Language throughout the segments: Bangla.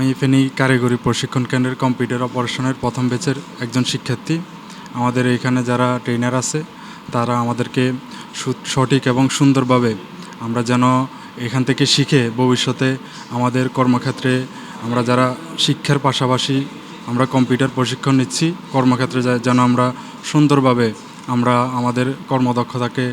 আমি ফেনী কারিগরি প্রশিক্ষণ কেন্দ্রের কম্পিউটার অপারেশনের প্রথম ব্যাচের একজন শিক্ষার্থী। আমাদের এখানে যারা ট্রেনার আছে, তারা আমাদেরকে সঠিক এবং সুন্দরভাবে আমরা যেন এখান থেকে শিখে ভবিষ্যতে আমাদের কর্মক্ষেত্রে আমরা যারা শিক্ষার পাশাপাশি আমরা কম্পিউটার প্রশিক্ষণ নিচ্ছি, কর্মক্ষেত্রে যেন আমরা সুন্দরভাবে আমরা আমাদের কর্মদক্ষতাকে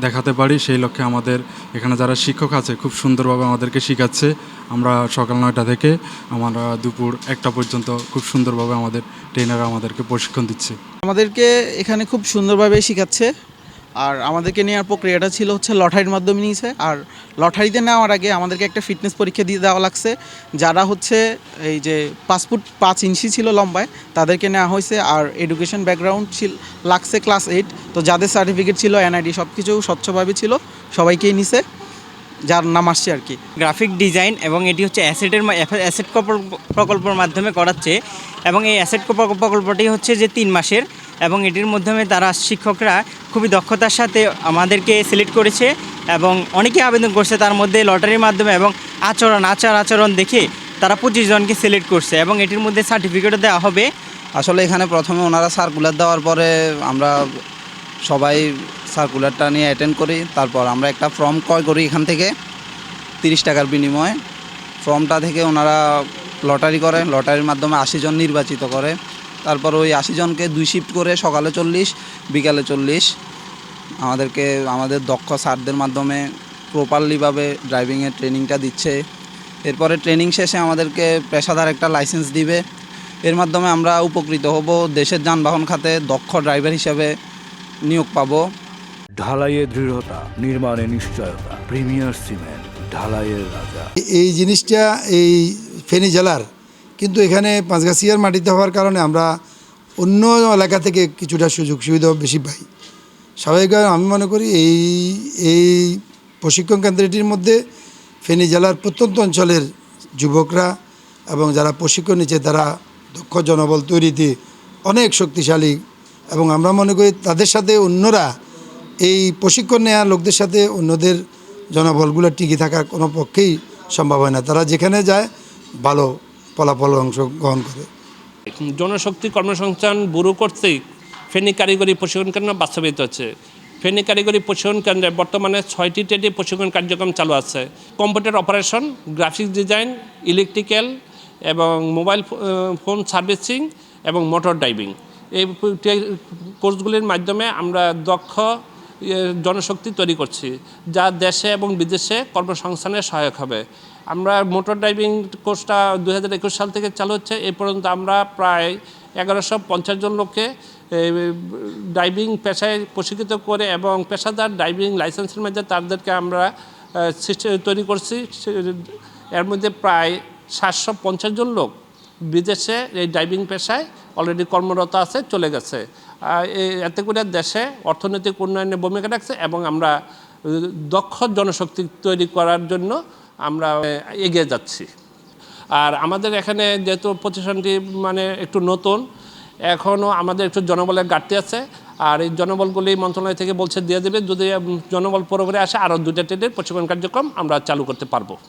দেখাতে পারি, সেই লক্ষ্যে আমাদের এখানে যারা শিক্ষক আছে, খুব সুন্দরভাবে আমাদেরকে শেখাচ্ছে। আমরা সকাল নয়টা থেকে আমরা দুপুর একটা পর্যন্ত খুব সুন্দরভাবে আমাদের ট্রেনাররা আমাদেরকে প্রশিক্ষণ দিচ্ছে। আমাদেরকে এখানে খুব সুন্দরভাবে শেখাচ্ছে। আর আমাদেরকে নেওয়ার প্রক্রিয়াটা ছিল হচ্ছে লটারির মাধ্যমে নিয়েছে। আর লটারিতে নেওয়ার আগে আমাদেরকে একটা ফিটনেস পরীক্ষা দিয়ে দেওয়া লাগছে। যারা হচ্ছে এই যে পাঁচ ফুট পাঁচ ইঞ্চি ছিল লম্বায়, তাদেরকে নেওয়া হয়েছে। আর এডুকেশন ব্যাকগ্রাউন্ড ছিল, লাগছে ক্লাস এইট তো যাদের সার্টিফিকেট ছিল এনআইডি সব কিছু স্বচ্ছভাবে ছিল, সবাইকেই নিছে। যার নাম আসছে আর কি। গ্রাফিক ডিজাইন এবং এটি হচ্ছে অ্যাসেটের অ্যাসেট প্রকল্পের মাধ্যমে করাচ্ছে। এবং এই অ্যাসেট প্রকল্পটি হচ্ছে যে তিন মাসের। এবং এটির মাধ্যমে তারা শিক্ষকরা খুবই দক্ষতার সাথে আমাদেরকে সিলেক্ট করেছে এবং অনেকে আবেদন করছে তার মধ্যে লটারির মাধ্যমে এবং আচরণ, আচার আচরণ দেখে তারা পঁচিশ জনকে সিলেক্ট করছে এবং এটির মধ্যে সার্টিফিকেটও দেওয়া হবে। আসলে এখানে প্রথমে ওনারা সার্কুলার দেওয়ার পরে আমরা সবাই সার্কুলারটা নিয়ে অ্যাটেন্ড করি, তারপর আমরা একটা ফর্ম ক্রয় করি এখান থেকে, তিরিশ টাকার বিনিময়ে। ফর্মটা থেকে ওনারা লটারি করে লটারির মাধ্যমে আশি জন নির্বাচিত করে। তারপর ওই আশি জনকে দুই শিফট করে সকালে চল্লিশ বিকালে চল্লিশ। আমাদেরকে আমাদের দক্ষ স্যারদের মাধ্যমে প্রপারলিভাবে ড্রাইভিংয়ের ট্রেনিংটা দিচ্ছে। এরপরে ট্রেনিং শেষে আমাদেরকে পেশাদার একটা লাইসেন্স দিবে। এর মাধ্যমে আমরা উপকৃত হব দেশের যানবাহন খাতে দক্ষ ড্রাইভার হিসেবে নিয়োগ পাবো। ঢালাইয়ের দৃঢ়তা নির্মাণে নিশ্চয়তা প্রিমিয়ার সিমেন্ট ঢালাইয়ের রাজা। এই জিনিসটা এই ফেনী জেলার কিন্তু এখানে পাঁচগাছিয়ার মাটিতে হওয়ার কারণে আমরা অন্য এলাকা থেকে কিছুটা সুযোগ সুবিধা বেশি পাই। স্বাভাবিকভাবে আমি মনে করি এই এই প্রশিক্ষণ কেন্দ্রটির মধ্যে ফেনী জেলার প্রত্যন্ত অঞ্চলের যুবকরা এবং যারা প্রশিক্ষণ নিচ্ছে তারা দক্ষ জনবল তৈরিতে অনেক শক্তিশালী এবং আমরা মনে করি তাদের সাথে অন্যরা এই প্রশিক্ষণ নেওয়া লোকদের সাথে অন্যদের জনবলগুলো টিকে থাকা কোনো পক্ষেই সম্ভব হয় না। তারা যেখানে যায় ভালো ফলাফল অংশগ্রহণ করে। জনশক্তি কর্মসংস্থান ব্যুরো কর্তৃক ফেনী কারিগরি প্রশিক্ষণ কেন্দ্র বাস্তবায়িত হচ্ছে। ফেনী কারিগরি প্রশিক্ষণ কেন্দ্রে বর্তমানে ছয়টি ট্রেডে প্রশিক্ষণ কার্যক্রম চালু আছে। Computer operation, graphics design, electrical এবং মোবাইল ফোন সার্ভিসিং এবং মোটর ড্রাইভিং। এই কোর্সগুলির মাধ্যমে আমরা দক্ষ জনশক্তি তৈরি করছি, যা দেশে এবং বিদেশে কর্মসংস্থানে সহায়ক হবে। আমরা মোটর ড্রাইভিং কোর্সটা দু হাজার একুশ সাল থেকে চালু হচ্ছে। এই পর্যন্ত আমরা প্রায় এগারোশো পঞ্চাশ জন লোককে ড্রাইভিং পেশায় প্রশিক্ষিত করে এবং পেশাদার ড্রাইভিং লাইসেন্সের মধ্যে তাদেরকে আমরা তৈরি করছি। এর মধ্যে প্রায় সাতশো পঞ্চাশ জন লোক বিদেশে এই ড্রাইভিং পেশায় অলরেডি কর্মরত আছে, চলে গেছে। এতে করে দেশে অর্থনৈতিক উন্নয়নে ভূমিকা রাখছে এবং আমরা দক্ষ জনশক্তি তৈরি করার জন্য আমরা এগিয়ে যাচ্ছি। আর আমাদের এখানে যেহেতু প্রতিষ্ঠানটি মানে একটু নতুন এখনও আমাদের একটু জনবলের ঘাটতি আছে। আর এই জনবলগুলি মন্ত্রণালয় থেকে বলছে, দিয়ে দেবে। যদি জনবল পরে আসে আরও দুটা ট্রেনের প্রশিক্ষণ কার্যক্রম আমরা চালু করতে পারব।